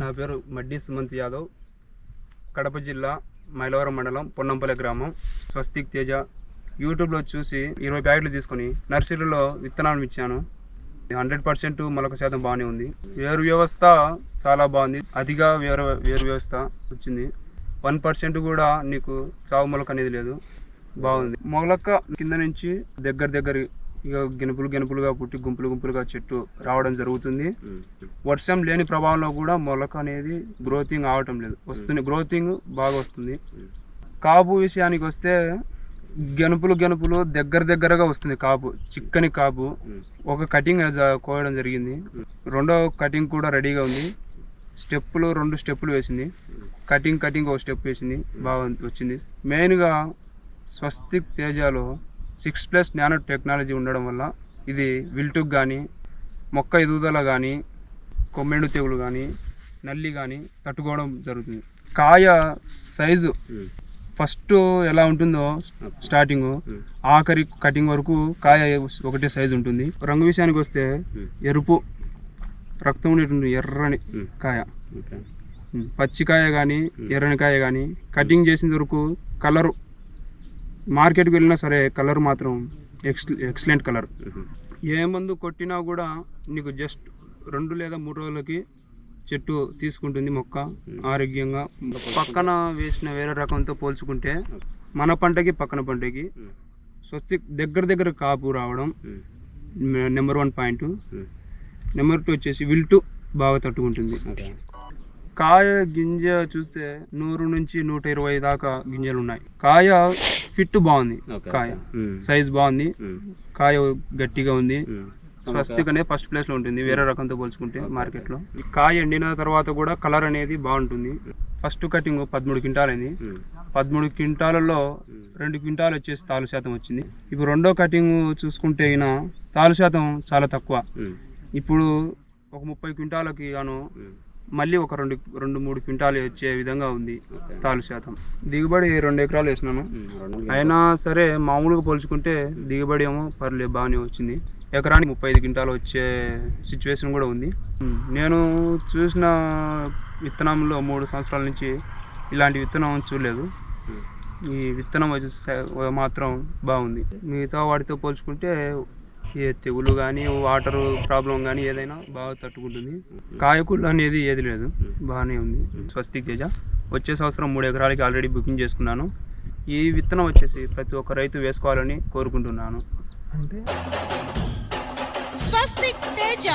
నా పేరు మడ్డి సుమంత్ యాదవ్. కడప జిల్లా మైలవరం మండలం పొన్నంపల్లి గ్రామం. స్వస్తిక్ తేజ. యూట్యూబ్లో చూసి ఇరవై ప్యాకెట్లు తీసుకొని నర్సరీలో విత్తనాలు ఇచ్చాను హండ్రెడ్ పర్సెంట్ మొలక శాతం బాగానే ఉంది. వేరు వ్యవస్థ చాలా బాగుంది. అతిగా వేరు వేరు వ్యవస్థ వచ్చింది. వన్ పర్సెంట్ కూడా నీకు చావు మొలక అనేది లేదు. బాగుంది. మొలక కింద నుంచి దగ్గర దగ్గర ఇక గెనుపులు గెనుపులుగా పుట్టి గుంపులు గుంపులుగా చెట్టు రావడం జరుగుతుంది. వర్షం లేని ప్రభావంలో కూడా మొలక అనేది గ్రోతింగ్ అవటం లేదు. వస్తుంది గ్రోతింగ్ బాగా వస్తుంది. కాపు విషయానికి వస్తే గెనుపులు గెనుపులు దగ్గర దగ్గరగా వస్తుంది కాపు చిక్కని కాపు. ఒక కటింగ్ కోయడం జరిగింది. రెండో కటింగ్ కూడా రెడీగా ఉంది. స్టెప్పులు రెండు స్టెప్పులు వేసింది. కటింగ్ కటింగ్ ఒక స్టెప్ వేసింది. బాగా వచ్చింది. మెయిన్గా స్వస్తిక్ తేజాలో సిక్స్ ప్లస్ నానో టెక్నాలజీ ఉండడం వల్ల ఇది విల్టుకు కానీ మొక్క ఎదుగుదల కానీ కొమ్మెండు తెగులు కానీ నల్లి కానీ తట్టుకోవడం జరుగుతుంది. కాయ సైజు ఫస్ట్ ఎలా ఉంటుందో స్టార్టింగ్ ఆఖరి కటింగ్ వరకు కాయ ఒకటే సైజు ఉంటుంది. రంగు విషయానికి వస్తే ఎరుపు రక్తం ఉండేటువంటి ఎర్రని కాయ. పచ్చికాయ కానీ ఎర్రని కాయ కానీ కటింగ్ చేసిన వరకు కలరు మార్కెట్కి వెళ్ళినా సరే కలర్ మాత్రం ఎక్స్ ఎక్సలెంట్ కలర్. ఏ మందు కొట్టినా కూడా నీకు జస్ట్ రెండు లేదా మూడు రోజులకి చెట్టు తీసుకుంటుంది మొక్క ఆరోగ్యంగా. పక్కన వేసిన వేరే రకంతో పోల్చుకుంటే మన పంటకి పక్కన పంటకి స్వస్తి దగ్గర దగ్గర కాపు రావడం number one point. Number two వచ్చేసి విల్టు బాగా తట్టుకుంటుంది. కాయ గింజ చూస్తే నూరు నుంచి నూట ఇరవై దాకా గింజలు ఉన్నాయి కాయ ఫిట్ బాగుంది. కాయ సైజ్ బాగుంది. కాయ గట్టిగా ఉంది. స్వస్తిక్ అనేది ఫస్ట్ ప్లేస్లో ఉంటుంది. వేరే రకంతో పోల్చుకుంటే మార్కెట్లో. ఈ కాయ ఎండిన తర్వాత కూడా కలర్ అనేది బాగుంటుంది. ఫస్ట్ కటింగ్ పదమూడు క్వింటాల్ అయింది పదమూడు క్వింటాలలో రెండు క్వింటాల్ వచ్చేసి తాలు శాతం వచ్చింది. ఇప్పుడు రెండో కటింగ్ చూసుకుంటే అయిన తాలు శాతం చాలా తక్కువ. ఇప్పుడు ఒక ముప్పై క్వింటాలకి గాను మళ్ళీ ఒక రెండు రెండు మూడు క్వింటాలు వచ్చే విధంగా ఉంది తాలు శాతం. దిగుబడి రెండు ఎకరాలు వేసినాను. అయినా సరే మామూలుగా పోల్చుకుంటే దిగుబడి ఏమో పర్లేదు బాగానే వచ్చింది. ఎకరానికి ముప్పై ఐదు క్వింటాలు వచ్చే సిచ్యువేషన్ కూడా ఉంది. నేను చూసిన విత్తనంలో మూడు సంవత్సరాల నుంచి ఇలాంటి విత్తనం చూడలేదు. ఈ విత్తనం మాత్రం బాగుంది. మిగతా వాటితో పోల్చుకుంటే ఏ తెగులు కానీ వాటర్ ప్రాబ్లం కానీ ఏదైనా బాగా తట్టుకుంటుంది. కాయకూరలు అనేది ఏది లేదు. బాగానే ఉంది. స్వస్తిక్ తేజ. వచ్చే సంవత్సరం మూడు ఎకరాలకి ఆల్రెడీ బుకింగ్ చేసుకున్నాను. ఈ విత్తనం వచ్చేసి ప్రతి ఒక్క రైతు వేసుకోవాలని కోరుకుంటున్నాను. స్వస్తిక్ తేజ.